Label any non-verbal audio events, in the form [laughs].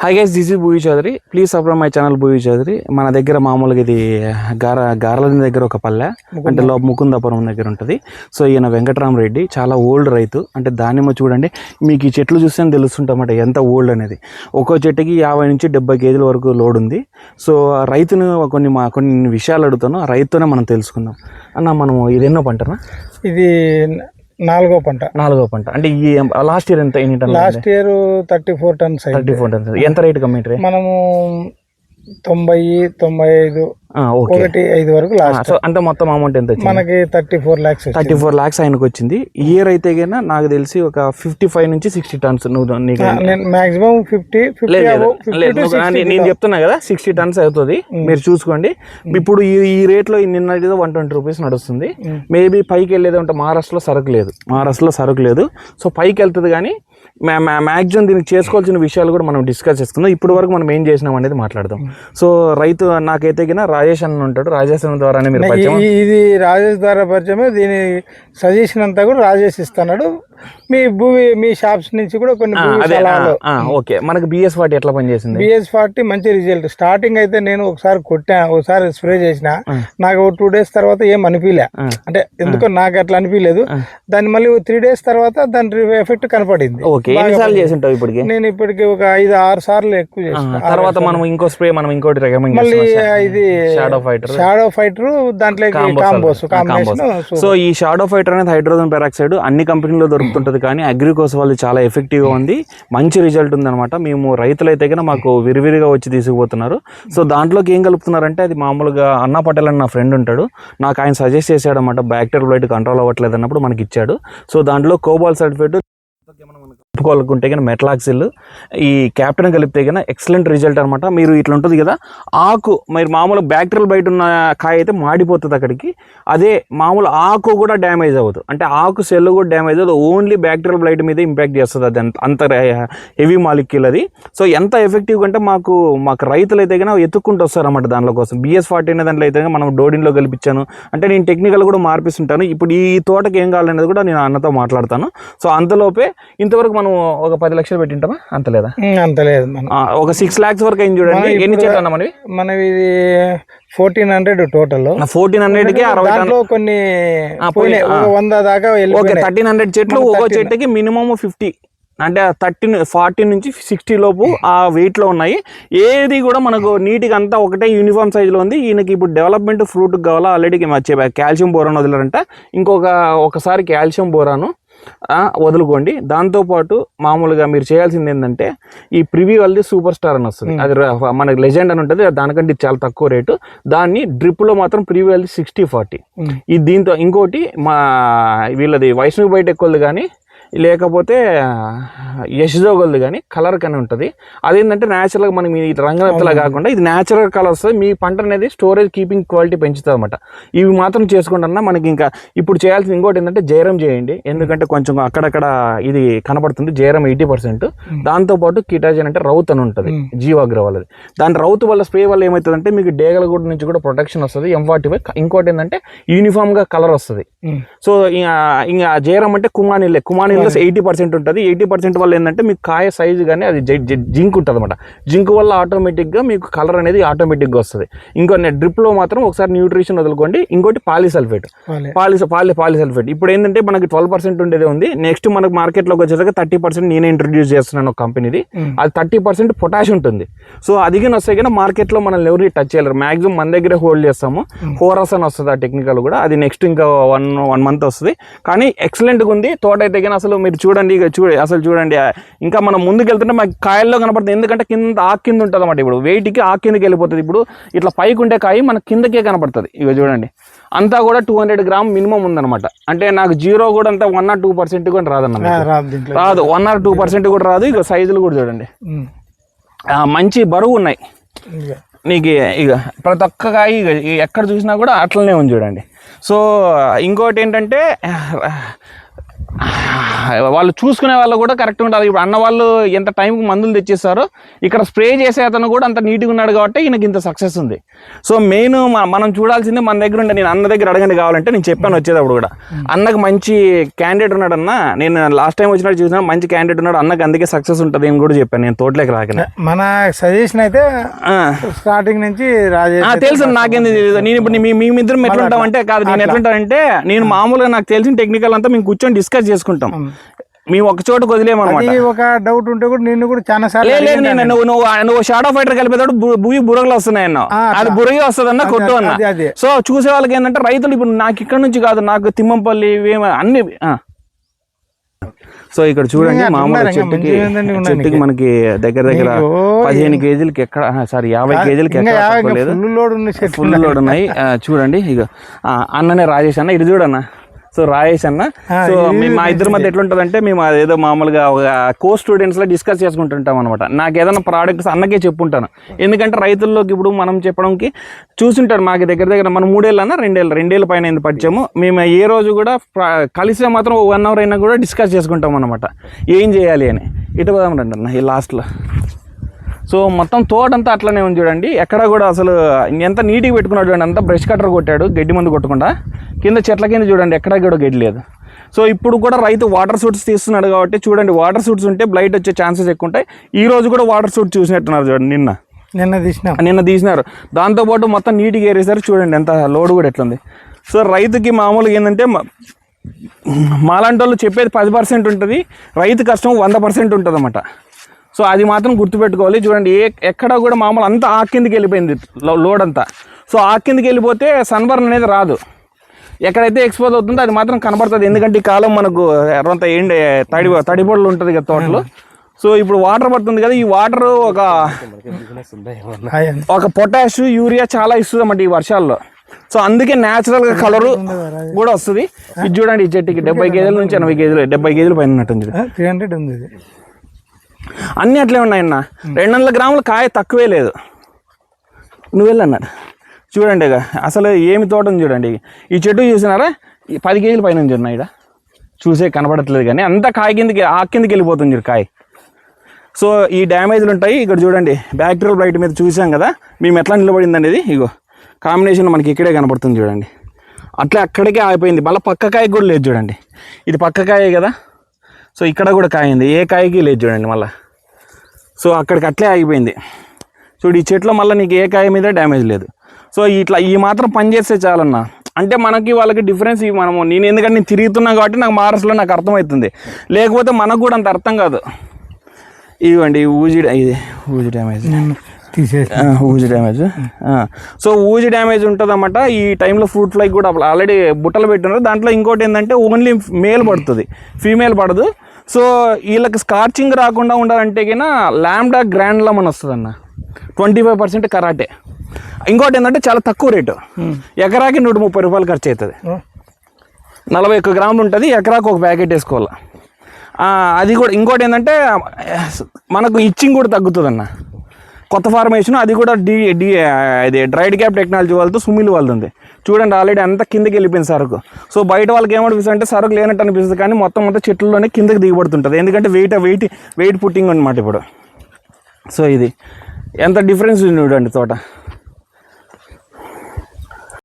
Hi guys this is Bhui Chaudhary please subscribe my channel Bhui Chaudhary మన దగ్గర మామూలుగా ఇది గార గార్ల దగ్గర ఒక పల్లె. అంటే లో ముకుందాపురం దగ్గర ఉంటుంది. సో ఈయన వెంకటరామరెడ్డి చాలా ఓల్డ్ రైతు. అంటే దానిమ్మ చూడండి. మీకు ఈ చెట్లు చూస్తే తెలుస్తుంటామట ఎంత ఓల్డ్ అనేది. ఒక్కో చెట్టుకి యాభై నుంచి డెబ్బై కేజీల వరకు లోడ్ ఉంది. సో ఆ రైతును కొన్ని మా కొన్ని విషయాలు అడుగుతాను. ఆ రైతునే మనం తెలుసుకుందాం. అన్న మనము ఇది ఎన్నో పంటనా? ఇది నాలుగో పంట. నాలుగో పంట. అంటే ఈ లాస్ట్ ఇయర్ ఎంత ఎన్ని టన్నులు last year thirty four tons thirty four tons. ఎంత రేట్ కమ్మిటరీ మనము తొంభై తొంభై ఐదు ఒకటి ఐదు వరకు లాస్ట్ అంటే మొత్తం అమౌంట్ ఎంత మనకి thirty four lakhs thirty four lakhs ఆయనకు వచ్చింది. ఇయర్ అయితే కన్నా నాకు తెలిసి ఒక ఫిఫ్టీ ఫైవ్ నుంచి సిక్స్టీ టన్స్ నువ్వు మాక్సిమం ఫిఫ్టీ నేను చెప్తున్నా కదా సిక్స్టీ టన్స్ అవుతుంది. మీరు చూసుకోండి. ఇప్పుడు ఈ ఈ రేట్లో నిన్న వన్ ట్వంటీ రూపీస్ నడుస్తుంది. మేబీ పైకి వెళ్ళేది ఉంటే మహారాష్ట్రలో సరుకు లేదు. మహారాష్ట్రలో సరుకు లేదు. సో పైకి వెళ్తుంది కానీ మ్యాక్సిమం దీనికి చేసుకోవాల్సిన విషయాలు కూడా మనం డిస్కస్ చేసుకుందాం. ఇప్పుడు వరకు మనం ఏం చేసినాం అనేది మాట్లాడదాం. సో రైతు నాకైతే కింద రాజేష్ అన్న ఉంటాడు. రాజేష్ అన్న ద్వారానే మీరు పరిచయం ఇది రాజేష్ ద్వారా పరిచయమే. దీని సజెషన్ అంతా కూడా రాజేష్ ఇస్తున్నాడు. మీ భూమి మీ షాప్స్ నుంచి కూడా కొన్ని ఓకే. మనకి బిఎస్ వాటి ఎట్లా పనిచేసింది? బిఎస్ ఫార్టీ మంచి రిజల్ట్. స్టార్టింగ్ అయితే నేను ఒకసారి కొట్టా ఒకసారి స్ప్రే చేసిన. నాకు టూ డేస్ తర్వాత ఏం అనిపించలే అంటే ఎందుకో నాకు అట్లా అనిపించలేదు దాన్ని మళ్ళీ త్రీ డేస్ తర్వాత దాని ఎఫెక్ట్ కనపడింది. ఓకే ఎన్నిసార్లు చేసి ఉంటావు ఇప్పటికి? నేను ఇప్పటికి ఒక ఐదు ఆరు సార్లు ఎక్కువ చేసిన. తర్వాత మనం ఇంకో స్ప్రే మనం ఇంకోటి రికమెండ్ మళ్ళీ ఇది షాడో ఫైటర్ షాడో ఫైటర్ దాంట్లో కాంబోస్ సో ఈ షాడో ఫైటర్ అనేది హైడ్రోజన్ పెరాక్సైడ్ అన్ని కంపెనీలో దొరుకుతుంటది కానీ అగ్రికోస్ వాళ్ళు చాలా ఎఫెక్టివ్గా ఉంది. మంచి రిజల్ట్ ఉందన్నమాట. మేము రైతులైతే కన్నా మాకు విరివిరిగా వచ్చి తీసుకుపోతున్నారు. సో దాంట్లోకి ఏం కలుపుతున్నారంటే అది మామూలుగా అన్నా పటేల్ అని నా ఫ్రెండ్ ఉంటాడు. నాకు ఆయన సజెస్ట్ చేశాడు అనమాట బ్యాక్టీరియల్ బ్లైట్ కంట్రోల్ అవ్వట్లేదు అన్నప్పుడు మనకి ఇచ్చాడు సో దాంట్లో కోబాల్ సల్ఫేట్ కలుపుకోవాలనుకుంటే కానీ మెట్లాక్సిల్ ఈ క్యాప్టెన్ కలిపితే కన్నా ఎక్సలెంట్ రిజల్ట్ అనమాట మీరు ఇట్లా ఉంటుంది కదా ఆకు మీరు మామూలు బ్యాక్టీరియల్ బయట ఉన్న కాయ అయితే మాడిపోతుంది అక్కడికి అదే మామూలు ఆకు కూడా డ్యామేజ్ అవ్వదు. అంటే ఆకు సెల్ కూడా డ్యామేజ్ అవ్వదు ఓన్లీ బ్యాక్టీరియల్ బ్లైట్ మీద ఇంపాక్ట్ చేస్తుంది అది అంత హెవీ మాలిక్యూల్ అది. సో ఎంత ఎఫెక్టివ్ అంటే మాకు మాకు రైతులు అయితే కన్నా ఎత్తుక్కుంటూ వస్తారన్నమాట దానిలో కోసం. బిఎస్ ఫార్టీ అనే దాంట్లో అయితే మనం డోడిన్లో కల్పించాను. అంటే నేను టెక్నికల్ కూడా మార్పిస్తుంటాను. ఇప్పుడు ఈ తోటకి ఏం కావాలనేది కూడా నేను అన్నతో మాట్లాడతాను. సో అంతలోపే ఇంతవరకు మనం ఒక పది లక్షలు పెట్టింటామా? అంత లేదా? అంత లేదు మనం. ఒక సిక్స్ లాక్స్ వరకు అయింది చూడండి. ఎన్ని చెట్లు అన్న మనవి? మనవి ఇది ఫోర్టీన్ హండ్రెడ్ టోటల్ ఫోర్టీన్ హండ్రెడ్కి అరవై దాంట్లో కొన్ని ఒక వంద దాకా ఓకే థర్టీన్ హండ్రెడ్ చెట్లు ఒక్కో చెట్టుకి మినిమం ఫిఫ్టీ అంటే థర్టీన్ ఫార్టీ నుంచి సిక్స్టీ లోపు ఆ weight లో ఉన్నాయి. ఏది కూడా మనకు నీట్గా అంతా ఒకటే యూనిఫామ్ సైజులో ఉంది. ఈయనకి ఇప్పుడు డెవలప్మెంట్ ఫ్రూట్ కావాలా? ఆల్రెడీ కాల్షియం బోరాన్ వదిలారంట. ఇంకొక ఒకసారి కాల్షియం బోరాను వదులుకోండి. దాంతోపాటు మామూలుగా మీరు చేయాల్సింది ఏంటంటే ఈ ప్రివ్యూ వాళ్ళది సూపర్ స్టార్ అని వస్తుంది. అది మనకి లెజెండ్ అని ఉంటుంది. దానికంటే చాలా తక్కువ రేటు. దాన్ని డ్రిప్లో మాత్రం ప్రివ్యూ వాళ్ళది సిక్స్టీ ఫార్టీ. ఇది దీంతో ఇంకోటి మా వీళ్ళది వైష్ణవి బయట ఎక్కువది కానీ లేకపోతే యశోగోల్ది కానీ కలర్ కానీ ఉంటుంది. అదేంటంటే న్యాచురల్గా మనం ఈ రంగనత్తలా కాకుండా ఇది న్యాచురల్ కలర్ వస్తుంది. మీ పంట అనేది స్టోరేజ్ కీపింగ్ క్వాలిటీ పెంచుతుంది అనమాట ఇవి మాత్రం చేసుకుంటున్నా మనకి ఇంకా ఇప్పుడు చేయాల్సింది ఇంకోటి ఏంటంటే జైరం చేయండి. ఎందుకంటే కొంచెం అక్కడక్కడ ఇది కనపడుతుంది జైరం ఎయిటీ పర్సెంట్. దాంతోపాటు కిటాజన్ అంటే రౌత్ అని ఉంటుంది. జీవాగ్ర వాళ్ళది. దాని రౌత్ వల్ల స్ప్రే వల్ల ఏమవుతుందంటే మీకు డేగల గుడి నుంచి కూడా ప్రొటెక్షన్ వస్తుంది. ఎం ఫార్టీ ఫైవ్ ఇంకోటి ఏంటంటే యూనిఫామ్గా కలర్ వస్తుంది. సో ఇంకా జయరం అంటే కుమానిల్లే ఎయిటీ పర్సెంట్ ఉంటుంది. ఎయిటీ పర్సెంట్ వల్ల ఏంటంటే మీకు కాయ సైజు కానీ అది జింక్ ఉంటుంది అనమాట జింక్ వల్ల ఆటోమేటిక్గా మీకు కలర్ అనేది ఆటోమేటిక్గా వస్తుంది. ఇంకో డ్రిప్లో మాత్రం ఒకసారి న్యూట్రిషన్ వదులుకోండి. ఇంకోటి పాలిసల్ఫేట్ వాళ్ళే. పాలి పాలి పాలిసల్ఫేట్ ఇప్పుడు ఏంటంటే మనకి ట్వెల్వ్ పర్సెంట్ ఉండేది ఉంది. నెక్స్ట్ మనకు మార్కెట్లోకి వచ్చేసరికి థర్టీ పర్సెంట్ నేనే ఇంట్రొడ్యూస్ చేస్తున్నాను ఒక కంపెనీది అది థర్టీ పర్సెంట్ పొటాష్ ఉంటుంది. సో అది కానీ వస్తే కానీ మార్కెట్లో మనల్ని ఎవరిని టచ్ చేయలేరు. మాక్సిమం మన దగ్గరే హోల్డ్ చేస్తాము. హోరస్ అని వస్తుంది ఆ టెక్నికల్ కూడా. అది నెక్స్ట్ ఇంకా వన్ వన్ మంత్ వస్తుంది. కానీ ఎక్సలెంట్గా ఉంది. తోట అయితే కానీ అసలు మీరు చూడండి ఇక చూడ అసలు చూడండి ఆ, ఇంకా మనం ముందుకు వెళ్తుంటే మాకు కాయల్లో కనపడుతుంది. ఎందుకంటే కింద ఆకు కింద ఉంటుంది అన్నమాట ఇప్పుడు. వెయిట్కి ఆకు కిందకి వెళ్ళిపోతుంది. ఇప్పుడు ఇట్లా పైకి ఉంటే కాయ మన కిందకే కనపడుతుంది. ఇక చూడండి. అంతా కూడా టూ హండ్రెడ్ గ్రామ్ మినిమం ఉందన్నమాట. అంటే నాకు జీరో కూడా అంతా వన్ ఆర్ టూ పర్సెంట్ కూడా రాదన్నమాట. రాదు వన్ ఆర్ టూ పర్సెంట్ కూడా రాదు. ఇక సైజులు కూడా చూడండి. ఆ, మంచి బరువు ఉన్నాయి. నీకు ఇక ప్రతి ఒక్క కాయ ఎక్కడ చూసినా కూడా అట్లనే ఉంది చూడండి. సో ఇంకోటి ఏంటంటే వాళ్ళు చూసుకునే వాళ్ళు కూడా కరెక్ట్ ఉండాలి. ఇప్పుడు అన్న వాళ్ళు ఎంత టైంకి మందులు తెచ్చేస్తారో ఇక్కడ స్ప్రే చేసే అతను కూడా అంత నీట్గా ఉన్నాడు కాబట్టి ఈయనకి ఇంత సక్సెస్ ఉంది. సో మెయిన్ మనం చూడాల్సింది మన దగ్గర ఉండే నేను అన్న దగ్గర అడగండి కావాలంటే నేను చెప్పాను వచ్చేటప్పుడు కూడా. అన్నకు మంచి క్యాండిడేట్ ఉన్నాడు అన్న నేను లాస్ట్ టైం వచ్చినట్టు చూసిన మంచి క్యాండిడేట్ ఉన్నాడు అన్నకు అందుకే సక్సెస్ ఉంటుంది అని కూడా చెప్పాను నేను తోటలోకి రాకనే. మన సజెషన్ అయితే ఆ. స్టార్టింగ్ నుంచి తెలుసు నాకేంది తెలియదు నేను ఇప్పుడు మీ మీ ఇద్దరం ఎట్లుంటాం అంటే కాదు నేను ఎట్లుంటానంటే నేను మామూలుగా నాకు తెలిసిన టెక్నికల్ అంతా మేము కూర్చొని డిస్కస్ చేసుకుంటాం. మేము ఒక చోట వదిలేమన్నమాట ఒక డౌట్ ఉంటే కూడా నిన్ను కూడా చాలా సార్లు లేదు లేదు నేను. నువ్వు నువ్వు షాడో ఫైటర్ కలిపేటప్పుడు భూమి బురగలు వస్తున్నాయి అన్న అది బురగి వస్తుంది అన్న కొట్టు అన్న. సో చూసే వాళ్ళకి ఏంటంటే రైతులు ఇప్పుడు నాకు ఇక్కడ నుంచి కాదు నాకు తిమ్మంపల్లి అన్ని. సో ఇక్కడ చూడండి మామూలు చెట్టుకి చెట్టుకి మనకి దగ్గర దగ్గర పదిహేను కేజీలకి ఎక్కడ సారీ యాభై కేజీలకి ఎక్కడ ఫుల్ లోడ్ ఉన్నాయి. చూడండి ఇక అన్ననే రాజేష్ అన్న ఇది చూడన్న సో రాజేష్ అన్న. సో మేము మా ఇద్దరి మధ్య ఎట్లుంటది అంటే మేము అదేదో మామూలుగా ఒక కో స్టూడెంట్స్లో డిస్కస్ చేసుకుంటుంటాం అనమాట నాకు ఏదైనా ప్రోడక్ట్స్ అన్నకే చెప్పుంటాను. ఎందుకంటే రైతుల్లోకి ఇప్పుడు మనం చెప్పడంకి చూసుంటారు మాకు దగ్గర దగ్గర మనం మూడేళ్ళన్నా రెండేళ్ళు రెండేళ్ళ పైన అయింది పరిచయము మేము ఏ రోజు కూడా కలిస్తే మాత్రం వన్ అవర్ అయినా కూడా డిస్కస్ చేసుకుంటాం అనమాట ఏం చేయాలి అని. ఇటు పోదాం రండి అన్న ఈ లాస్ట్లో సో మొత్తం తోటంతా అట్లనే ఉంది చూడండి. ఎక్కడ కూడా అసలు ఎంత నీట్గా పెట్టుకున్నాడు చూడండి అంతా బ్రష్ కట్టర్ కొట్టాడు గడ్డి మందు కొట్టకుండా. కింద చెట్ల కింద చూడండి ఎక్కడ కూడా గడ్డి లేదు. సో ఇప్పుడు కూడా రైతు వాటర్ సూట్స్ తీస్తున్నాడు కాబట్టి చూడండి వాటర్ సూట్స్ ఉంటే బ్లైట్ వచ్చే ఛాన్సెస్ ఎక్కువ ఉంటాయి. ఈ రోజు కూడా వాటర్ సూట్ చూసినట్టున్నారు చూడండి నిన్న. నిన్న తీసినాం. నిన్న తీసినారు. దాంతోపాటు మొత్తం నీట్గా ఏరేసారు చూడండి ఎంత లోడ్ కూడా ఎట్లుంది. సో రైతుకి మామూలుగా ఏంటంటే మాలాంటి వాళ్ళు చెప్పేది పది పర్సెంట్ ఉంటుంది రైతు కష్టం వంద పర్సెంట్ ఉంటుంది అన్నమాట సో అది మాత్రం గుర్తుపెట్టుకోవాలి. చూడండి ఏ ఎక్కడ కూడా మామూలు అంతా ఆ కిందికి వెళ్ళిపోయింది లోడ్ అంతా. సో ఆ కిందికి వెళ్ళిపోతే సన్బర్న్ అనేది రాదు. ఎక్కడైతే ఎక్స్పోజ్ అవుతుందో అది మాత్రం కనబడుతుంది. ఎందుకంటే ఈ కాలం మనకు ఎర్రంత ఎండి తడి తడిబొడలు ఉంటుంది కదా తోటలో. సో ఇప్పుడు వాటర్ పడుతుంది కదా ఈ వాటర్ ఒక. [laughs] ఒక పొటాష్ యూరియా చాలా ఇస్తుంది అన్నమాట ఈ వర్షాల్లో. సో అందుకే న్యాచురల్గా కలర్ కూడా వస్తుంది. ఇది చూడండి ఈ చెట్టుకి డెబ్బై కేజీల నుంచి ఎనభై కేజీలు డెబ్బై కేజీలు పైన ఉన్నట్టుంది. ఆ, త్రీ హండ్రెడ్ ఉంది అన్నీ అట్లే ఉన్నాయన్న. రెండు వందల గ్రాముల కాయ తక్కువే లేదు. నువ్వు వెళ్ళన్నాడు చూడండి ఇక. అసలు ఏమి తోటని చూడండి. ఈ చెట్టు చూసినారా? ఈ పది కేజీల పైన ఉన్నాయి ఈడ చూసే కనబడట్లేదు కానీ అంతా కాయ కిందకి ఆ కిందకి వెళ్ళిపోతుంది చూడు కాయ. సో ఈ డ్యామేజ్లు ఉంటాయి. ఇక్కడ చూడండి బ్యాక్టీరియల్ బ్లైట్ మీద చూసాం కదా? మేము ఎట్లా నిలబడింది అనేది ఇగో. కాంబినేషన్ మనకి ఇక్కడే కనబడుతుంది చూడండి. అట్లా అక్కడికే ఆగిపోయింది. మళ్ళీ పక్క కాయ కూడా లేదు చూడండి. ఇది పక్క కాయే కదా? సో ఇక్కడ కూడా కాయ ఉంది ఏ కాయకి లేదు చూడండి మళ్ళీ. సో అక్కడికి అట్లే ఆగిపోయింది. చూడు ఈ చెట్లో మళ్ళీ నీకు ఏ కాయ మీద డ్యామేజ్ లేదు. సో ఇట్లా ఈ మాత్రం పని చేస్తే చాలన్నా. అంటే మనకి వాళ్ళకి డిఫరెన్స్ ఇవి మనము. నేను ఎందుకంటే నేను తిరుగుతున్నా కాబట్టి నాకు మహారాష్ట్రలో నాకు అర్థమవుతుంది. లేకపోతే మనకు కూడా అంత అర్థం కాదు. ఇవ్వండి ఊజి ఇది ఊజి డ్యామేజ్. ఊజి డ్యామేజ్. సో ఊజి డ్యామేజ్ ఉంటుందన్నమాట. ఈ టైంలో ఫ్రూట్ ఫ్లై కూడా ఆల్రెడీ బుట్టలు పెట్టినారు. దాంట్లో ఇంకోటి ఏంటంటే ఓన్లీ మేల్ పడుతుంది. ఫీమేల్ పడదు. సో వీళ్ళకి స్కార్చింగ్ రాకుండా ఉండాలంటే కినా ల్యాండా గ్రాండ్ లమన్ వస్తుంది అన్న ట్వంటీ ఫైవ్ పర్సెంట్ కరాటే. ఇంకోటి ఏంటంటే చాలా తక్కువ రేటు. ఎకరాకి నూట ముప్పై రూపాయలు ఖర్చు అవుతుంది నలభై ఒక్క గ్రాములు ఉంటుంది ఎకరాకు ఒక ప్యాకెట్ వేసుకోవాలి. అది కూడా ఇంకోటి ఏంటంటే మనకు ఇచ్చింగ్ కూడా తగ్గుతుంది అన్న కొత్త ఫార్మేషన్ అది కూడా డి డి ఇది డ్రైడ్ క్యాప్ టెక్నాలజీ వాళ్ళతో సుమిల్ వాళ్ళది. చూడండి ఆల్రెడీ అంతా కిందకి వెళ్ళిపోయింది సరుకు. సో బయట వాళ్ళకి ఏమనిపిస్తుంది అంటే సరుకు లేనట్టు అనిపిస్తుంది కానీ మొత్తం అంతా చెట్లలోనే కిందకి దిగబడుతుంటుంది. ఎందుకంటే వెయిట్ వెయిట్ వెయిట్ పుట్టింగ్ అనమాట ఇప్పుడు. సో ఇది. ఎంత డిఫరెన్స్ ఉంది చూడండి తోట.